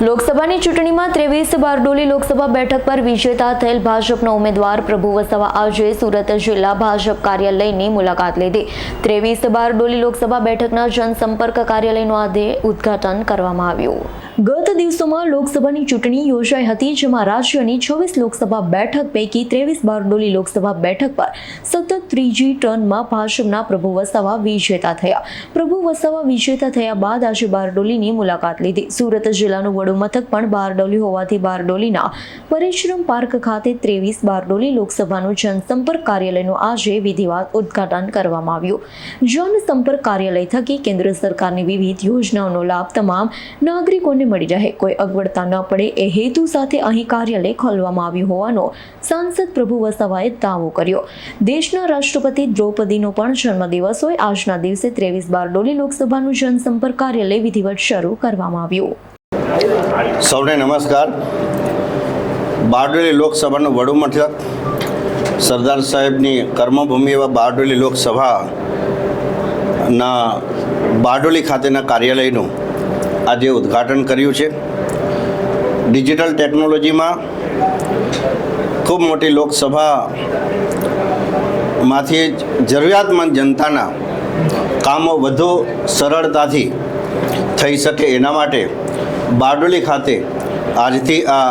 લોકસભાની ચૂંટણીમાં ત્રેવીસ બારડોલી લોકસભા બેઠક પર વિજેતા થયેલ ભાજપના ઉમેદવાર પ્રભુ વસાવા આજે સુરત જિલ્લા ભાજપ કાર્યાલયની મુલાકાત લીધી. ત્રેવીસ બારડોલી લોકસભા બેઠકના જનસંપર્ક કાર્યાલયનું આજે ઉદ્ઘાટન કરવામાં આવ્યું. ગત દિવસોમાં લોકસભાની ચૂંટણી યોજાઈ હતી, જેમાં રાજ્યની છવ્વીસ લોકસભા બેઠક પૈકી ત્રેવીસ બારડોલી લોકસભા બેઠક પર સતત ત્રીજી ટર્નમાં ભાજપના પ્રભુ વસાવા વિજેતા થયા. પ્રભુ વસાવા વિજેતા થયા બાદ આજે બારડોલીની મુલાકાત લીધી. સુરત જિલ્લાનું વડુ મથક પણ બારડોલી હોવાથી બારડોલીના પરિશ્રમ પાર્ક ખાતે ત્રેવીસ બારડોલી લોકસભાનું જનસંપર્ક કાર્યાલયનું આજે વિધિવત ઉદ્ઘાટન કરવામાં આવ્યું. જનસંપર્ક કાર્યાલય થકી કેન્દ્ર સરકારની વિવિધ યોજનાઓનો લાભ તમામ નાગરિકોને મળી રહે. કોઈ અગવડતા ન પડે એ હેતુ સાથે અહીં કાર્યાલય ખોલવામાં આવ્યું હોવાનો સાંસદ પ્રભુ વસાવાએ દાવો કર્યો. દેશના રાષ્ટ્રપતિ દ્રૌપદીનો પણ જન્મદિવસ હોય. આજના દિવસે ત્રેવીસ બારડોલી લોકસભાનું જનસંપર્ક કાર્યાલય વિધિવત શરૂ કરવામાં આવ્યું. સૌને નમસ્કાર. બારડોલી લોકસભાનું વડુ મથક. સરદાર સાહેબની કર્મભૂમિ એવા બારડોલી લોકસભાના બારડોલી ખાતેના કાર્યાલયનું આજે ઉદ્ઘાટન કર્યું છે. ડિજિટલ ટેકનોલોજીમાં ખૂબ મોટી લોકસભામાંથી જરૂરિયાતમંદ જનતાના કામો વધુ સરળતાથી થઈ શકે એના માટે બારડોલી ખાતે આજથી આ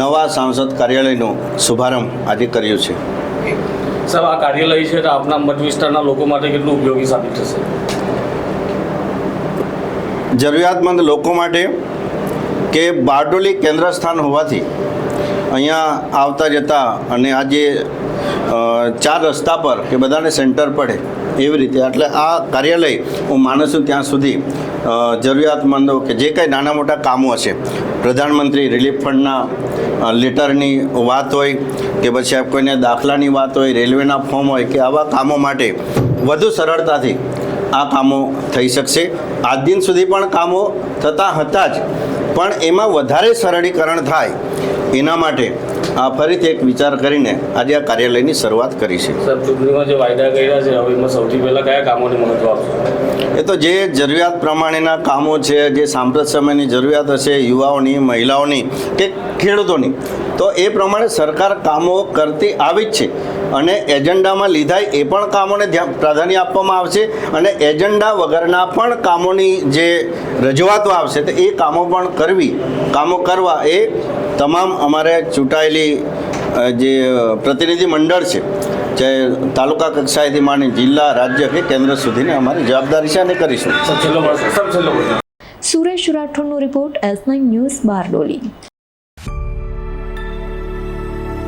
નવા સાંસદ કાર્યાલયનો શુભારંભ આજે કર્યો છે. સાહેબ, આ કાર્યાલય છે તો આપના મત વિસ્તારના લોકો માટે કેટલું ઉપયોગી સાબિત થશે? જરૂરિયાતમંદ લોકો માટે કે બારડોલી કેન્દ્ર સ્થાન હોવાથી અહીંયા આવતા જતા અને આજે ચાર રસ્તા પર કે બધાને સેન્ટર પડે એવી રીતે, એટલે આ કાર્યાલય હું માનું છું ત્યાં સુધી જરૂરિયાતમંદો કે જે કંઈ નાના મોટા કામો હશે, પ્રધાનમંત્રી રિલીફ ફંડના લેટરની વાત હોય કે પછી કોઈને દાખલાની વાત હોય, રેલવેના ફોર્મ હોય કે આવા કામો માટે વધુ સરળતાથી આ કામો થઈ શકશે. આજ દિન સુધી પણ કામો થતા હતા જ પણ એમાં વધારે સરળીકરણ થાય એના માટે આ ફરીથી એક વિચાર કરીને આજે આ કાર્યાલયની શરૂઆત કરી છે. સર ચૂંટણીમાં જે વાયદા કર્યા છે હવે એમાં સૌથી પહેલાં કયા કામોને મહત્વ આપશે? એ તો જે જરૂરિયાત પ્રમાણેના કામો છે જે સાંપ્રત સમયની જરૂરિયાત હશે યુવાઓની મહિલાઓની કે ખેડૂતોની તો એ પ્રમાણે સરકાર કામો કરતી આવી જ છે. અને એજન્ડામાં લીધાય એ પણ કામોને પ્રાધાન્ય આપવામાં આવશે અને એજન્ડા વગરના પણ કામોની જે રજૂઆતો આવશે તો એ કામો પણ કરવી કામો કરવા એ તમામ અમારે ચૂંટાયેલી જે પ્રતિનિધિ મંડળ છે જે તાલુકા કક્ષાએથી માંડી જિલ્લા રાજ્ય કે કેન્દ્ર સુધીની અમારી જવાબદારી છે અને કરીશું. Suresh રાઠોડનો report S nine news Bardoli.